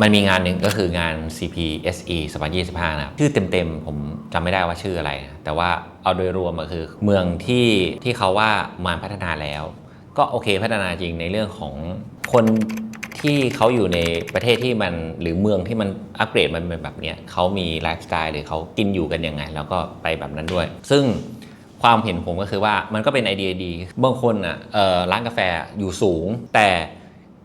มันมีงานหนึ่งก็คืองาน CPSE 2025 นะครับ ชื่อเต็มๆ ผมจำไม่ได้ว่าชื่ออะไรนะแต่ว่าเอาโดยรวมก็คือเมืองที่ที่เขาว่ามาพัฒนาแล้ว ก็โอเคพัฒนาจริงในเรื่องของคนที่เขาอยู่ในประเทศที่มันหรือเมืองที่มันอัปเกรดมันเป็นแบบเนี้ยเขามีไลฟ์สไตล์หรือเขากินอยู่กันยังไง แล้วก็ไปแบบนั้นด้วย ซึ่งความเห็นผมก็คือว่ามันก็เป็นไอเดียดีบางคนอะเอ่อร้านกาแฟอยู่สูงแต่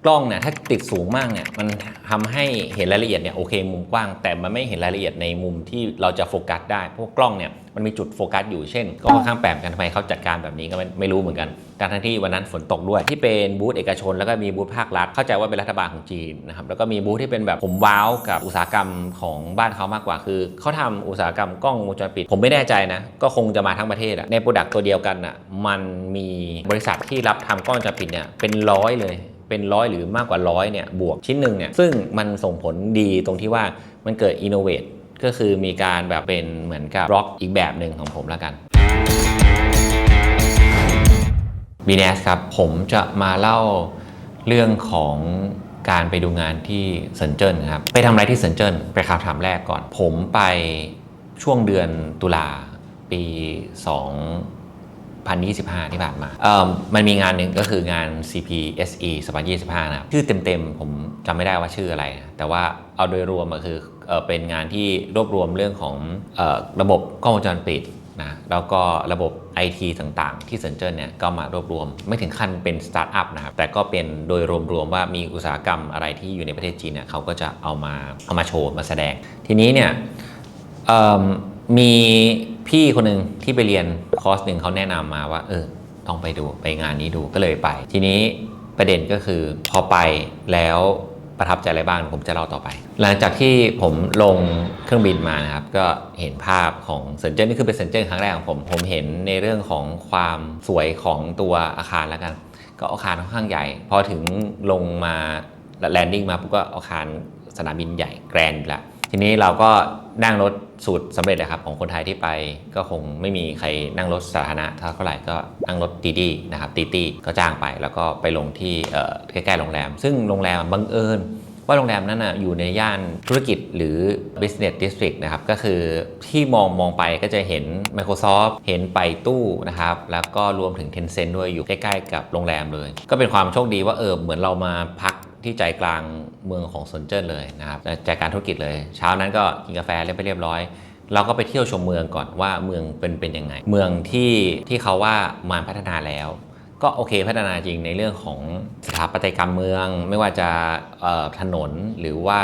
กล้องเนี่ยถ้าติดสูงมากเนี่ยมันทำให้เห็นรายละเอียดเนี่ยโอเคมุมกว้าง แต่มันไม่เห็นรายละเอียดในมุมที่เราจะโฟกัสได้เพราะกล้องเนี่ยมันมีจุดโฟกัสอยู่เช่นก็ค่อนข้างแปลกกันทำไมเขาจัดการแบบนี้ก็ไม่รู้เหมือนกันการทั้งที่วันนั้นฝนตกด้วยที่เป็นบูธเอกชน แล้วก็มีบูธภาครัฐเข้าใจว่าเป็นรัฐบาลของจีนนะครับแล้วก็มีบูธที่เป็นแบบผมว้าวกับอุตสาหกรรมของบ้านเขามากกว่าคือเขาทำอุตสาหกรรมกล้องวงจรปิด ผมไม่แน่ใจนะก็คงจะมาทั้งประเทศอะในโปรดักต์ตัวเดียวกันอะมันมีบริษัทที่รับทำกล้องวงจรปิดเนี่ยเป็นร้อยเลย เป็นร้อยหรือมากกว่าร้อยเนี่ยบวกชิ้นหนึ่งเนี่ยซึ่งมันส่งผลดีตรงที่ว่ามันเกิดอินโนเวทก็คือมีการแบบเป็นเหมือนกับบล็อกอีกแบบหนึ่งของผมแล้วกัน b n s ครับผมจะมาเล่าเรื่องของการไปดูงานที่เซินเจิ้นครับ ไปทำอะไรที่เซินเจิ้นไปคำถามแรกก่อน ผมไปช่วงเดือนตุลาปี 2025 ที่ผ่านมาเอ่อมันมีงานหนึ่งก็คืองาน CPSE 2025 นะครับ ชื่อเต็มๆ ผมจำไม่ได้ว่าชื่ออะไรนะแต่ว่าเอาโดยรวมก็คือเอ่อเป็นงานที่รวบรวมเรื่องของเอ่อระบบกล้องวงจรปิดนะแล้วก็ระบบ IT ต่างๆ ที่เซนเจิ้นเนี่ยก็มารวบรวม ไม่ถึงขั้นเป็นสตาร์ทอัพนะครับ แต่ก็เป็นโดยรวมๆว่ามีอุตสาหกรรมอะไรที่อยู่ในประเทศจีนเนี่ยเขาก็จะเอามาเอามาโชว์มาแสดง ทีนี้เนี่ยมี พี่คนหนึ่งที่ไปเรียนคอร์สหนึ่งเขาแนะนำมาว่า เออต้องไปดูไปงานนี้ดูก็เลยไป ทีนี้ประเด็นก็คือพอไปแล้วประทับใจอะไรบ้างผมจะเล่าต่อไป หลังจากที่ผมลงเครื่องบินมานะครับ ก็เห็นภาพของเซนเจิ้นนี่คือเป็นเซนเจิ้นครั้งแรกของผม ผมเห็นในเรื่องของความสวยของตัวอาคารแล้วกัน ก็อาคารค่อนข้างใหญ่ พอถึงลงมาแลนดิ้งมาปุ๊บก็อาคารสนามบินใหญ่แกรนด์ละ ทีนี้เราก็นั่งรถสูตรสำเร็จเลยครับของคนไทยที่ไปก็คงไม่มีใครนั่งรถสาธารณะเท่าไหร่ก็นั่งรถดีดีนะครับตีตีก็จ้างไปแล้วก็ไปลงที่ใกล้ๆโรงแรม ซึ่งโรงแรมบังเอิญว่าโรงแรมนั้นนะอยู่ในย่านธุรกิจหรือ business district นะครับ ก็คือที่มองมองไปก็จะเห็น Microsoft เห็นไปตู้นะครับ แล้วก็รวมถึง Tencent ด้วยอยู่ใกล้ ๆ กับโรงแรมเลย ก็เป็นความโชคดีว่าเออเหมือนเรามาพัก ที่ใจกลางเมืองของซนเจิ้นเลยนะครับใจกลารธุรกิจเลย เช้านั้นก็กินกาแฟเรียบไปเรียบร้อย เราก็ไปเที่ยวชมเมืองก่อนว่าเมืองเป็นเป็นยังไง เมืองที่ที่เขาว่ามาพัฒนาแล้ว ก็โอเคพัฒนาจริงในเรื่องของสถาปัตยกรรมเมือง ไม่ว่าจะถนนหรือว่า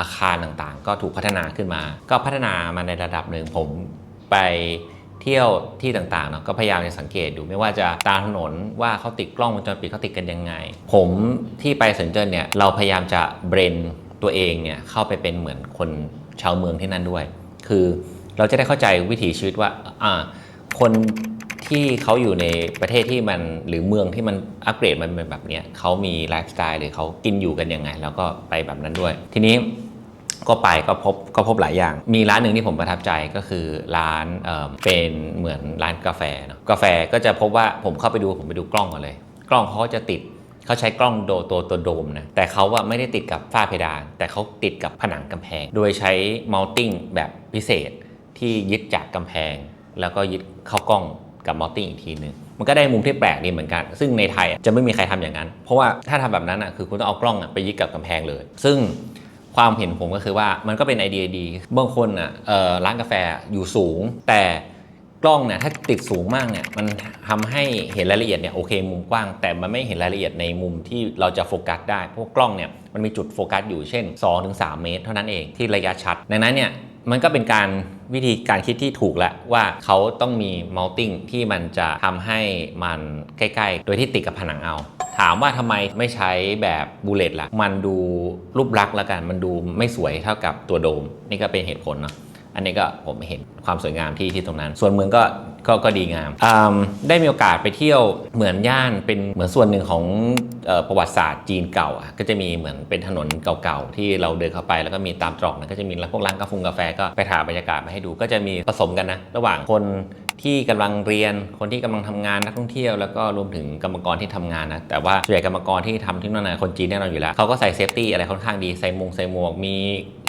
อาคารต่างๆ ก็ถูกพัฒนาขึ้นมา ก็พัฒนามาในระดับหนึ่งผมไป เที่ยวที่ต่างๆเนาะก็พยายามจะสังเกตดูไม่ว่าจะตามถนนว่าเขาติดกล้องวงจรปิดเขาติดกันยังไง ผมที่ไปเซนเจิ้นเนี่ยเราพยายามจะเบรนตัวเองเนี่ยเข้าไปเป็นเหมือนคนชาวเมืองที่นั่นด้วย คือเราจะได้เข้าใจวิถีชีวิตว่าอ่าคนที่เขาอยู่ในประเทศที่มันหรือเมืองที่มันอัปเกรดมันเป็นแบบเนี้ยเขามีไลฟ์สไตล์หรือเขากินอยู่กันยังไง แล้วก็ไปแบบนั้นด้วย ทีนี้ ก็ไปก็พบก็พบหลายอย่าง มีร้านหนึ่งที่ผมประทับใจก็คือร้านเเป็นเหมือนร้านกาแฟเนาะกาแฟก็จะพบว่าผมเข้าไปดูผมไปดูกล้องก่อนเลย กล้องเขาจะติดเขาใช้กล้องโดตัวตัวโดมนะแต่เขาว่าไม่ได้ติดกับฝ้าเพดาน แต่เขาติดกับผนังกำแพง โดยใช้มัลติ้งแบบพิเศษที่ยึดจากกำแพง แล้วก็ยึดเข้ากล้องกับมัลติ้งอีกทีหนึ่งมันก็ได้มุมที่แปลกดีเหมือนกัน ซึ่งในไทยจะไม่มีใครทำอย่างนั้น เพราะว่าถ้าทำแบบนั้นอะคือคุณต้องเอากล้องไปยึดกับกำแพงเลย ซึ่ง ความเห็นผมก็คือว่ามันก็เป็นไอเดียดี บางคนอะร้านกาแฟอยู่สูง แต่กล้องเนี่ยถ้าติดสูงมากเนี่ยมันทำให้เห็นรายละเอียดเนี่ยโอเคมุมกว้าง แต่มันไม่เห็นรายละเอียดในมุมที่เราจะโฟกัสได้เพราะกล้องเนี่ยมันมีจุดโฟกัสอยู่เช่น 2-3 เมตร เท่านั้นเองที่ระยะชัด ดังนั้นเนี่ยมันก็เป็นการวิธีการคิดที่ถูกแล้วว่าเขาต้องมีมัลติ้งที่มันจะทำให้มันใกล้ ๆ โดยที่ติดกับผนังเอา ถามว่าทำไมไม่ใช้แบบบูเลตล่ะ มันดูรูปลักษณ์ละกัน มันดูไม่สวยเท่ากับตัวโดม นี่ก็เป็นเหตุผลเนาะ อันนี้ก็ผมเห็นความสวยงามที่ที่ตรงนั้น ส่วนเมืองก็ก็ก็ดีงามมได้มีโอกาสไปเที่ยวเหมือนย่านเป็นเหมือนส่วนหนึ่งของออประวัติศาสตร์จีนเก่าอะก็จะมีเหมือนเป็นถนนเก่าๆ ที่เราเดินเข้าไปแล้วก็มีตามตรอกนะก็จะมีร้านพวกร้านกาแฟก็ไปถ่ายบรรยากาศมาให้ดู ก็จะมีผสมกันนะ ระหว่างคน ที่กำลังเรียน คนที่กำลังทำงานนักท่องเที่ยวแล้วก็รวมถึงกรรมกรที่ทำงานนะแต่ว่าส่วนใหญ่กรรมกรที่ทำที่นั่นนะคนจีนแน่นอนอยู่แล้วเขาก็ใส่เซฟตี้อะไรค่อนข้างดีใส่มงใส่หมวกมี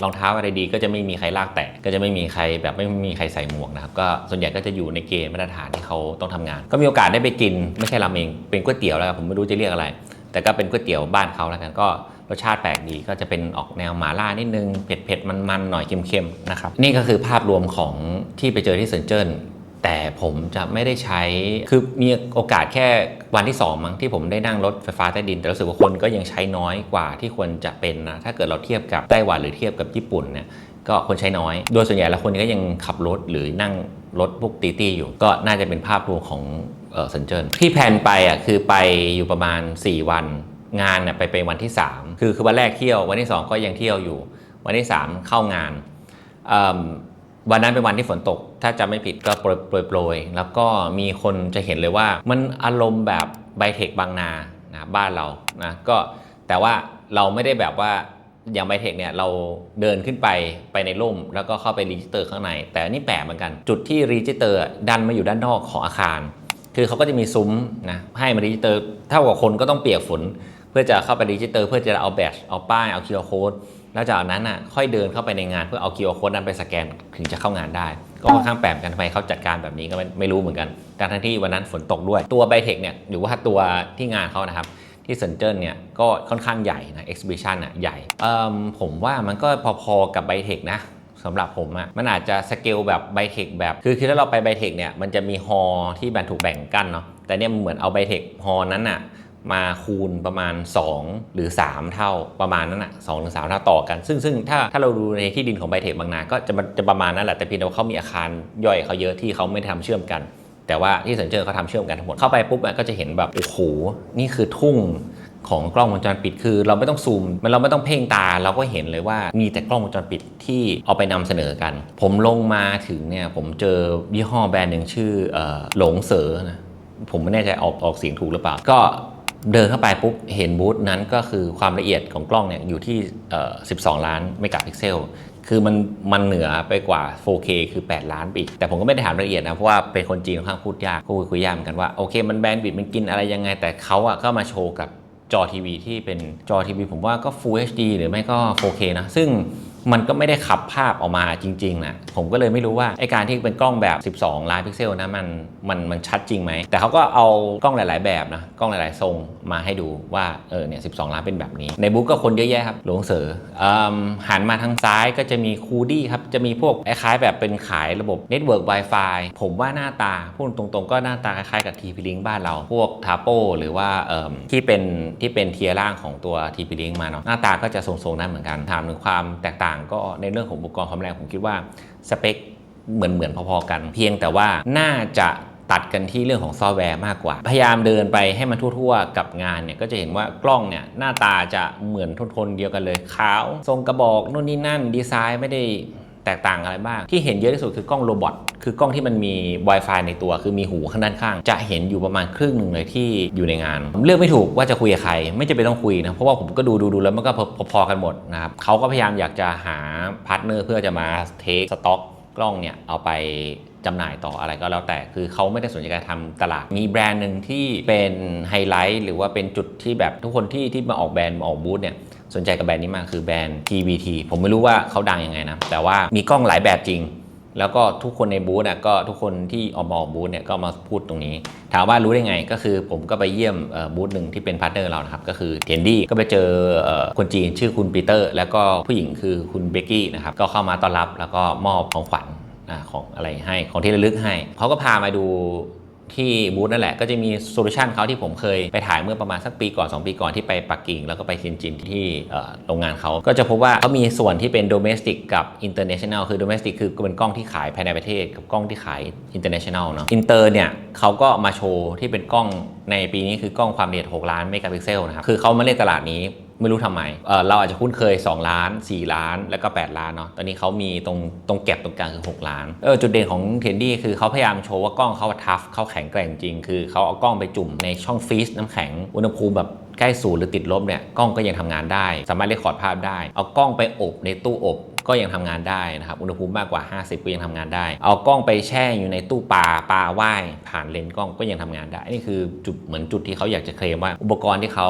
รองเท้าอะไรดี ก็จะไม่มีใครลากแตะก็จะไม่มีใครแบบไม่มีใครใส่หมวกนะครับก็ส่วนใหญ่ก็จะอยู่ในเกณฑ์มาตรฐานที่เขาต้องทำงาน ก็มีโอกาสได้ไปกินไม่ใช่ราเมงเป็นก๋วยเตี๋ยวแล้วผมไม่รู้จะเรียกอะไร แต่ก็เป็นก๋วยเตี๋ยวบ้านเขาแล้วกันก็รสชาติแปลกดีก็จะเป็นออกแนวหมาล่านิดนึงเผ็ดเผ็ดๆมันๆหน่อยเค็มๆนะครับนี่ก็คือภาพรวมของที่ไปเจอที่เซินเจิ้น แต่ผมจะไม่ได้ใช้ คือมีโอกาสแค่วันที่ 2 มั้งที่ผมได้นั่งรถไฟฟ้าใต้ดิน แต่รู้สึกว่าคนก็ยังใช้น้อยกว่าที่ควรจะเป็นนะ ถ้าเกิดเราเทียบกับไต้หวันหรือเทียบกับญี่ปุ่นเนี่ยก็คนใช้น้อย โดยส่วนใหญ่แล้วคนก็ยังขับรถหรือนั่งรถพวกตีตี้อยู่ ก็น่าจะเป็นภาพรวมของเออเซินเจิ้นที่แพนไปอะคือไปอยู่ประมาณ 4 วัน งานเนี่ยไปเป็นวันที่ 3 คือคือวันแรกเที่ยววันที่ 2 ก็ยังเที่ยวอยู่ วันที่ 3 เข้างานเอิ่ม วันนั้นเป็นวันที่ฝนตก ถ้าจำไม่ผิดก็โปรยโปรยปรยแล้วก็มีคนจะเห็นเลยว่ามันอารมณ์แบบไบเทคบางนานะบ้านเรานะก็แต่ว่าเราไม่ได้แบบว่าอย่างไบเทคเนี่ยเราเดินขึ้นไปไปในร่ม แล้วก็เข้าไปรีจิสเตอร์ข้างใน แต่นี่แปลกเหมือนกัน จุดที่รีจิสเตอร์ดันมาอยู่ด้านนอกของอาคาร คือเขาก็จะมีซุ้มนะให้มารีจิสเตอร์เท่ากับคนก็ต้องเปียกฝน เพื่อจะเข้าไปรีจิสเตอร์ เพื่อจะเอาแบตเอาป้ายเอาคิวโค้ด แล้วจากนั้นอะค่อยเดินเข้าไปในงานเพื่อเอาคิวโค้ดนั้นไปสแกนถึงจะเข้างานได้ ก็ค่อนข้างแปลกเหมือนกันทำไมเขาจัดการแบบนี้ก็ไม่ไม่รู้เหมือนกันการทั้งที่วันนั้นฝนตกด้วยตัวไบเทคเนี่ยหรือว่าตัวที่งานเขานะครับที่เซินเจิ้นเนี่ยก็ค่อนข้างใหญ่นะ exhibition อะใหญ่เอิ่มผมว่ามันก็พอๆกับไบเทคนะสำหรับผมอะ่ะมันอาจจะสเกลแบบไบเทคแบบ คือคือถ้าเราไปไบเทคเนี่ยมันจะมีฮอลล์ที่แบ่งถูกแบ่งกั้นเนาะแต่เนี่ยมันเหมือนเอาไบเทคฮอลล์นั้นอะ มาคูณประมาณ 2 หรือ 3 เท่าประมาณนั้นอะสองหรือสามเท่าต่อกัน ซึ่งซึ่งถ้าถ้าเราดูในที่ดินของไบเทคบางนาก็จะจะประมาณนั้นแหละแต่เพียงแต่ว่าเขามีอาคารย่อยเขาเยอะที่เขาไม่ได้ทำเชื่อมกัน แต่ว่าที่เซินเจิ้นเขาทำเชื่อมกันทั้งหมดเข้าไปปุ๊บก็จะเห็นแบบโอ้โหนี่คือทุ่งของกล้องวงจรปิดคือเราไม่ต้องซูมมันเราไม่ต้องเพ่งตาเราก็เห็นเลยว่ามีแต่กล้องวงจรปิดที่เอาไปนำเสนอกัน ผมลงมาถึงเนี่ยผมเจอยี่ห้อแบรนด์หนึ่งชื่อเอ่อหลงเสอนะผมไม่แน่ใจออกออกเสียงถูกหรือเปล่า ก็ เดินเข้าไปปุ๊บเห็นบูธนั้นก็คือความละเอียดของกล้องเนี่ยอยู่ที่ 12 ล้านเมกะพิกเซล คือมันมันเหนือไปกว่า 4K คือ 8 ล้านปีกแต่ผมก็ไม่ได้ถามรายละเอียดนะ เพราะว่าเป็นคนจีนค่อนข้างพูดยากคุยคุยยากเหมือนกันว่า โอเค มันแบนด์บิดมันกินอะไรยังไง แต่เขาอะก็มาโชว์กับจอทีวีที่เป็นจอทีวีผมว่าก็ Full HD หรือไม่ก็ 4K นะซึ่ง มันก็ไม่ได้ขับภาพออกมาจริงๆนะผมก็เลยไม่รู้ว่าไอการที่เป็นกล้องแบบ 12 ล้านพิกเซลนะมันมันมันชัดจริงไหม แต่เขาก็เอากล้องหลาย ๆ แบบนะกล้องหลาย ๆ ทรงมาให้ดูว่าเออเนี่ย12ล้านเป็นแบบนี้ ในบุ๊กก็คนเยอะแยะครับหลวงเสือเอิ่มหันมาทางซ้ายก็จะมีคูดี้ครับจะมีพวกคล้ายแบบเป็นขายระบบ Network Wi-Fi ผมว่าหน้าตาพูดตรงๆ ก็หน้าตาคล้ายๆกับ TP-Link บ้านเรา พวก t a p o หรือว่าเออที่เป็นที่เป็นเทียร่างของตัว TP-Link มาเนาะหน้าตาก็จะทรงๆนั้นเหมือนกันถามถึงความแตกต่างางก็ในเรื่องของอุปกรณ์ความแรงผมคิดว่าสเปคเหมือนเหมือนพอๆกัน เพียงแต่ว่าน่าจะตัดกันที่เรื่องของซอฟต์แวร์มากกว่า พยายามเดินไปให้มันทั่วๆ กับงานเนี่ยก็จะเห็นว่ากล้องเนี่ยหน้าตาจะเหมือนทนๆเดียวกันเลยขาว ทรงกระบอกนู่นนี่นั่นดีไซน์ไม่ได้ แตกต่างอะไรบ้าง ที่เห็นเยอะที่สุดคือกล้องโรบอทคือกล้องที่มันมี Wi-Fi ในตัว คือมีหูข้างด้านข้าง จะเห็นอยู่ประมาณครึ่งหนึ่งเลยที่อยู่ในงานเลือกไม่ถูกว่าจะคุยกับใคร ไม่จะเป็นต้องคุยนะเพราะว่าผมก็ดูดูดูแล้วมันก็พอๆกันหมดนะครับเขาก็พยายามอยากจะหาพาร์ทเนอร์เพื่อจะมาเทคสต็อกกล้องเนี่ยเอาไปจำหน่ายต่ออะไรก็แล้วแต่คือเขาไม่ได้สนใจการทำตลาด มีแบรนด์หนึ่งที่เป็นไฮไลท์หรือว่าเป็นจุดที่แบบทุกคนที่ที่มาออกแบรนด์มาออกบูธเนี่ย สนใจกับแบรนด์นี้มากคือแบรนด์ TVT ผมไม่รู้ว่าเขาดังยังไงนะ แต่ว่ามีกล้องหลายแบบจริง แล้วก็ทุกคนในบูธน่ะก็ทุกคนที่ออกมาออกบูธเนี่ยก็มาพูดตรงนี้ ถามว่ารู้ได้ไงก็คือผมก็ไปเยี่ยมบูธหนึ่งที่เป็นพาร์ทเนอร์เรานะครับ ก็คือเทนดี้ก็ไปเจอคนจีนชื่อคุณปีเตอร์ แล้วก็ผู้หญิงคือคุณเบกกี้นะครับก็เข้ามาต้อนรับแล้วก็มอบของขวัญของอะไรให้ของที่ระลึกให้เขาก็พามาดู ที่บูธนั่นแหละก็จะมีโซลูชันเขาที่ผมเคยไปถ่ายเมื่อประมาณสักปีก่อน 2 ปีก่อนที่ไปปักกิ่ง แล้วก็ไปเทียนจินที่โรงงานเขา ก็จะพบว่าเขามีส่วนที่เป็น domestic กับ international คือ domestic คือเป็นกล้องที่ขายภายในประเทศ กับกล้องที่ขาย international เนาะ inter เนี่ยเขาก็มาโชว์ที่เป็นกล้องในปีนี้คือกล้องความละเอียด 6 ล้านเมกะพิกเซลนะครับคือเขามาเล่นตลาดนี้ ไม่รู้ทำไมเอ่อเราอาจจะคุ้นเคย 2 ล้าน 4 ล้าน แล้วก็ 8 ล้านเนาะ ตอนนี้เขามีตรงตรงแก็บตรงกลางคือ 6 ล้าน เออจุดเด่นของเทนดี้คือเขาพยายามโชว์ว่ากล้องเขาทัฟเขาแข็งแกร่งจริง คือเขาเอากล้องไปจุ่มในช่องฟรีซน้ำแข็ง อุณหภูมิแบบใกล้ศูนย์หรือติดลบเนี่ย กล้องก็ยังทำงานได้ สามารถเรคคอร์ดภาพได้ เอากล้องไปอบในตู้อบ ก็ยังทำงานได้นะครับอุณหภูมิมากกว่า 50 ก็ยังทำงานได้ เอากล้องไปแช่อยู่ในตู้ปลาปลาว่ายผ่านเลนส์กล้องก็ยังทำงานได้ นี่คือจุดเหมือนจุดที่เขาอยากจะเคลมว่า อุปกรณ์ที่เขา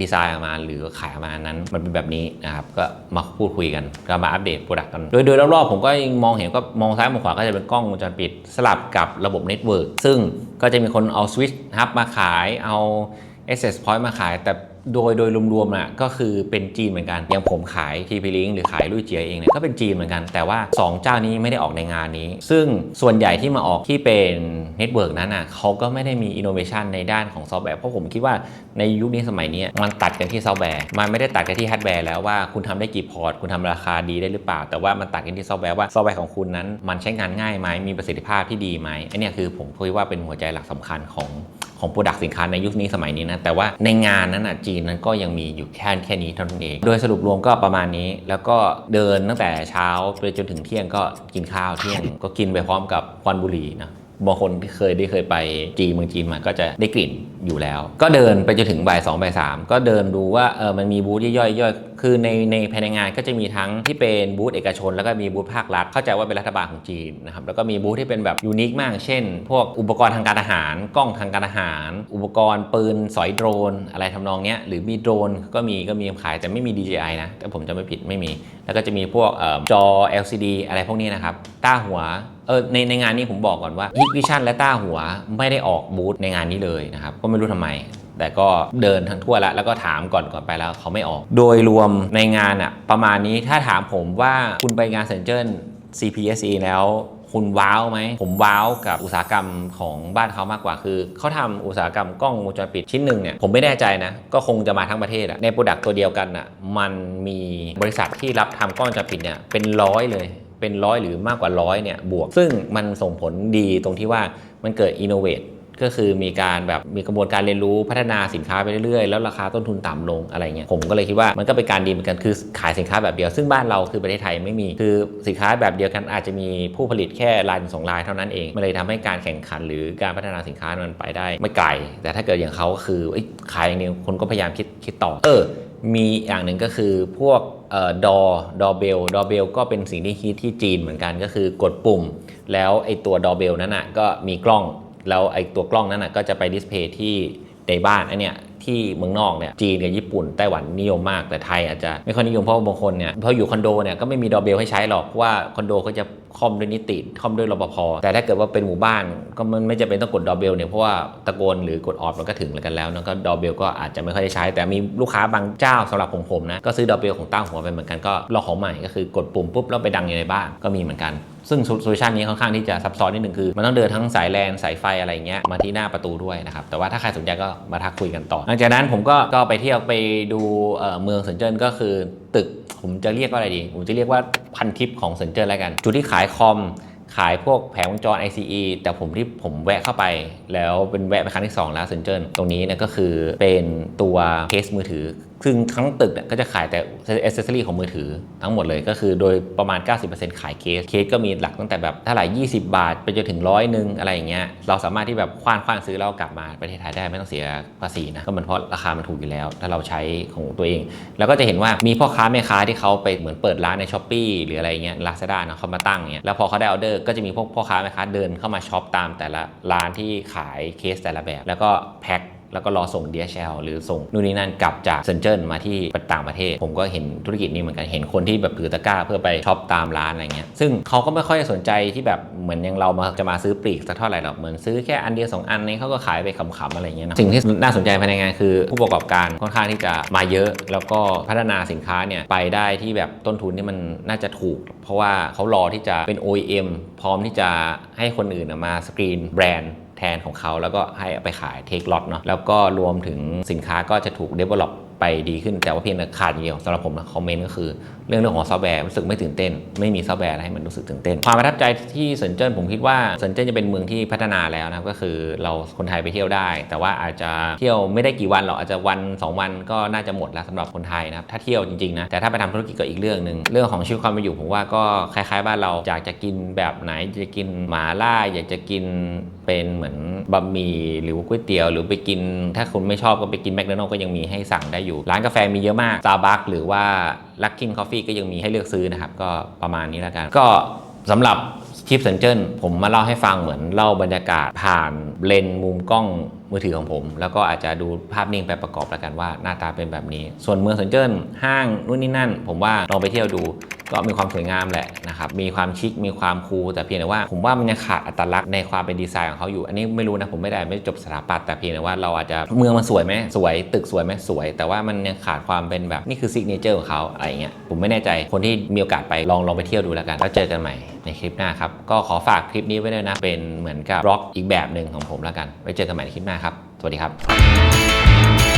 ดีไซน์ออกมาหรือขายออกมานั้น มันเป็นแบบนี้นะครับก็มาพูดคุยกันก็มาอัปเดตโปรดักต์กันโดยโดยรอบๆผมก็ยังมองเห็นก็มองซ้ายมองขวาก็จะเป็นกล้องวงจรปิดสลับกับระบบเน็ตเวิร์กซึ่งก็จะมีคนเอาสวิตช์ฮับมาขายเอา access point มาขายแต่ โดยโดยรวมๆน่ะก็คือเป็นจีนเหมือนกันอย่างผมขาย TP Link หรือขายลุยเจียเองเนี่ยก็เป็นจีนเหมือนกัน แต่ว่า 2 เจ้านี้ไม่ได้ออกในงานนี้ ซึ่งส่วนใหญ่ที่มาออกที่เป็นเน็ตเวิร์กนั้นน่ะเขาก็ไม่ได้มีอินโนเวชันในด้านของซอฟต์แวร์เพราะผมคิดว่าในยุคนี้สมัยนี้มันตัดกันที่ซอฟต์แวร์มันไม่ได้ตัดกันที่ฮาร์ดแวร์แล้วว่าคุณทำได้กี่พอร์ตคุณทำราคาดีได้หรือเปล่า แต่ว่ามันตัดกันที่ซอฟต์แวร์ว่าซอฟต์แวร์ของคุณนั้น มันใช้งานง่ายไหมมีประสิทธิภาพที่ดีไหมอันนี้คือผมคิดว่าเป็นหัวใจหลักสำคัญของ ของโปรดักต์สินค้าในยุคนี้สมัยนี้นะ แต่ว่าในงานนั้นอะจีนนั้นก็ยังมีอยู่แค่แค่นี้เท่านั้นเอง โดยสรุปรวมก็ประมาณนี้ แล้วก็เดินตั้งแต่เช้าไปจนถึงเที่ยงก็กินข้าวเที่ยงก็กินไปพร้อมกับควันบุหรี่นะบางคนที่เคยได้เคยไปจีนเมืองจีนมาก็จะได้กลิ่นอยู่แล้ว ก็เดินไปจนถึงบ่ายสองบ่ายสามก็เดินดูว่าเออมันมีบูธย่อยๆย่อยๆ คือในในภายในงานก็จะมีทั้งที่เป็นบูธเอกชน แล้วก็มีบูธภาครัฐเข้าใจว่าเป็นรัฐบาลของจีนนะครับแล้วก็มีบูธที่เป็นแบบยูนิคมาก เช่น พวกอุปกรณ์ทางการทหาร กล้องทางการทหาร อุปกรณ์ปืนสอยโดรน อะไรทำนองเนี้ยหรือมีโดรนก็มีก็มีขายแต่ไม่มี DJI นะแต่ผมจะไม่ผิดไม่มี แล้วก็จะมีพวกออจอ LCD อะไรพวกนี้นะครับต้าหัว เออในในงานนี้ผมบอกก่อนว่า h i g Vision และต้าหัวไม่ได้ออกบูธในงานนี้เลยนะครับก็ไม่รู้ทำไม แต่ก็เดินทั้งทั่วแล้วแล้วก็ถามก่อนก่อนไปแล้วเขาไม่ออก โดยรวมในงานอะประมาณนี้ถ้าถามผมว่าคุณไปงานเซนเจิ้น CPSE แล้วคุณว้าวไหม ผมว้าวกับอุตสาหกรรมของบ้านเขามากกว่าคือ เขาทำอุตสาหกรรมกล้องวงจรปิดชิ้นหนึ่งเนี่ยผมไม่แน่ใจนะ ก็คงจะมาทั้งประเทศอะในโปรดักต์ตัวเดียวกันอะมันมีบริษัทที่รับทำกล้องวงจรปิดเนี่ยเป็นร้อยเลย เป็นร้อยหรือมากกว่าร้อยเนี่ยบวก ซึ่งมันส่งผลดีตรงที่ว่ามันเกิดอินโนเวทก็คือมีการแบบมีกระบวนการเรียนรู้พัฒนาสินค้าไปเรื่อยๆ แล้วราคาต้นทุนต่ำลงอะไรเงี้ยผมก็เลยคิดว่ามันก็เป็นการดีเหมือนกันคือขายสินค้าแบบเดียว ซึ่งบ้านเราคือประเทศไทยไม่มี คือสินค้าแบบเดียวกันอาจจะมีผู้ผลิตแค่รายสองรายเท่านั้นเองมันเลยทำให้การแข่งขันหรือการพัฒนาสินค้ามันไปได้ ไม่ไกลแต่ถ้าเกิดอย่างเขาคือขายอย่างเดียวคนก็พยายามคิดคิดต่อเออ มีอย่างหนึ่งก็คือพวกดอดอเบลดอเบลก็เป็นสิ่งที่ฮิตที่จีนเหมือนกันก็คือกดปุ่ม แล้วไอตัวดอเบลนั้นอะก็มีกล้อง แล้วไอตัวกล้องนั้นอะก็จะไปดิสเพย์ที่ในบ้านอันเนี้ย ที่เมืองนอกเนี่ยจีนกับญี่ปุ่นไต้หวันนิยมมาก แต่ไทยอาจจะไม่ค่อยนิยมเพราะบางคนเนี่ยพออยู่คอนโดเนี่ยก็ไม่มีดอเบลให้ใช้หรอกเพราะว่าคอนโดเขาจะคอมด้วยนิติคอมด้วยรปภแต่ถ้าเกิดว่าเป็นหมู่บ้านก็มันไม่จำเป็นต้องกดดอเบลเนี่ยเพราะว่าตะโกนหรือกดออฟมันก็ถึงแล้วกันแล้วแล้วก็ดอเบลก็อาจจะไม่ค่อยได้ใช้ แต่มีลูกค้าบางเจ้าสำหรับผมผมนะก็ซื้อดอเบลของตั้งหัวไปเหมือนกันก็ลองของใหม่ก็คือกดปุ่มปุ๊บแล้วไปดังอยู่ในบ้านก็มีเหมือนกัน ซึ่งโซลูชันนี้ค่อนข้างที่จะซับซ้อนนิดนึงคือ มันต้องเดินทั้งสายแลนสายไฟอะไรเงี้ยมาที่หน้าประตูด้วยนะครับ แต่ว่าถ้าใครสนใจก็มาทักคุยกันต่อ หลังจากนั้นผมก็ก็ไปเที่ยวไปดูเมืองเซินเจิ้นก็คือตึกผมจะเรียกว่าอะไรดี ผมจะเรียกว่าพันทิปของเซินเจิ้นแล้วกัน จุดที่ขายคอมขายพวกแผงวงจร ICE แต่ผมที่ผมแวะเข้าไป แล้วเป็นแวะไปครั้งที่ 2 แล้วเซนเจิ้นตรงนี้เนี่ยก็คือเป็นตัวเคสมือถือ ซึ่งทั้งตึกเนี่ยก็จะขายแต่อ c เซ s ซอรี่ของมือถือทั้งหมดเลยก็คือโดยประมาณ 90%ขายเคส เคสก็มีหลักตั้งแต่แบบเท่าไหร่20 บาท ไปจนถึงร้อยหนึ่งอะไรอย่างเงี้ยเราสามารถที่แบบคว้านคว้านซื้อแล้วกลับมาประเทศไทยได้ไม่ต้องเสียภาษีนะก็มันเพราะราคามันถูกอยู่แล้ว ถ้าเราใช้ของตัวเอง แล้วก็จะเห็นว่ามีพ่อค้าแม่ค้าที่เขาไปเหมือนเปิดร้านในช้อปปี้หรืออะไรเงี้ยลาซาด้าเนาะเขามาตั้งเงี้ยแล้วพอเขาได้ออเดอร์ก็จะมีพวกพ่อค้าแม่ค้าเดินเข้ามาช็อปตามแต่ละร้านที่ขายเคสแต่ละแบบ แล้วก็แพ็ค แล้วก็รอส่ง DHL หรือส่งนู่นนี่นั่นกลับจากเซนเจิ้นมาที่ต่างประเทศ ผมก็เห็นธุรกิจนี้เหมือนกันเห็นคนที่แบบถือตะกร้าเพื่อไปช็อปตามร้านอะไรเงี้ยซึ่งเขาก็ไม่ค่อยสนใจที่แบบเหมือนอย่างเรามาจะมาซื้อปลีกสักเท่าไหร่หรอกเหมือนซื้อแค่อันเดียวสองอันนี้เขาก็ขายไปขำๆอะไรเงี้ยนะสิ่งที่น่าสนใจภายในงานคือผู้ประกอบการค่อนข้างที่จะมาเยอะ แล้วก็พัฒนาสินค้าเนี่ยไปได้ที่แบบต้นทุนที่มันน่าจะถูก เพราะว่าเขารอที่จะเป็น OEM พร้อมที่จะให้คนอื่นมาสกรีนแบรนด์ ทนของเขา แล้วก็ให้ไปขายเทคล็อตเนาะแล้วก็รวมถึงสินค้าก็จะถูก develop ไปดีขึ้นแต่ว่าเพียงแต่ขาดอย่างเดียวสำหรับผมนะคอมเมนต์ก็คือ เรื่องเรื่องของซอฟต์แวร์รู้สึกไม่ตื่นเต้น ไม่มีซอฟต์แวร์อะไรให้มันรู้สึกตื่นเต้น ความประทับใจที่เซินเจิ้นผมคิดว่าเซินเจิ้นจะเป็นเมืองที่พัฒนาแล้วนะครับก็คือเราคนไทยไปเที่ยวได้ แต่ว่าอาจจะเที่ยวไม่ได้กี่วันหรอกอาจจะวัน 2 วันก็น่าจะหมดแล้วสำหรับคนไทยนะครับถ้าเที่ยวจริงๆนะแต่ถ้าไปทำธุรกิจก็อีกเรื่องหนึ่งเรื่องของชีวิตความเป็นอยู่ผมว่าก็คล้ายๆบ้านเราอยากจะกินแบบไหนจะกินหมาล่าอยากจะกินเป็นเหมือนบะหมี่หรือก๋วยเตี๋ยว หรือไปกิน ถ้าคุณไม่ชอบก็ไปกินแมคโดนัลด์ก็ยังมีให้สั่งได้อยู่อยู่ ร้านกาแฟมีเยอะมาก Starbucks หรือว่า Luckin Coffee ก็ยังมีให้เลือกซื้อนะครับ ก็ประมาณนี้แล้วกัน ก็สำหรับชิปเซนเจนผมมาเล่าให้ฟังเหมือนเล่าบรรยากาศผ่านเลนมุมกล้องมือถือของผม แล้วก็อาจจะดูภาพนิ่งไปประกอบแล้วกันว่าหน้าตาเป็นแบบนี้ ส่วนเมืองเซนเจนห้างนู่นนี่นั่น ผมว่าลองไปเที่ยวดู ก็มีความสวยงามแหละนะครับ มีความชิค มีความคูล แต่เพียงแต่ว่า ผมว่ามันยังขาดอัตลักษณ์ในความเป็นดีไซน์ของเขาอยู่ อันนี้ไม่รู้นะ ผมไม่ได้ไม่จบสถาปัตย์แต่เพียงแต่ว่าเราอาจจะเมืองมันสวยไหมสวย ตึกสวยไหมสวย แต่ว่ามันยังขาดความเป็นแบบนี่คือซิกเนเจอร์ของเขาอะไรเงี้ย ผมไม่แน่ใจ คนที่มีโอกาสไปลองลองไปเที่ยวดูแล้วกัน แล้วเจอกันใหม่ในคลิปหน้าครับ ก็ขอฝากคลิปนี้ไว้ด้วยนะ เป็นเหมือนกับบล็อกอีกแบบหนึ่งของผมแล้วกัน ไว้เจอกันใหม่ในคลิปหน้าครับ สวัสดีครับ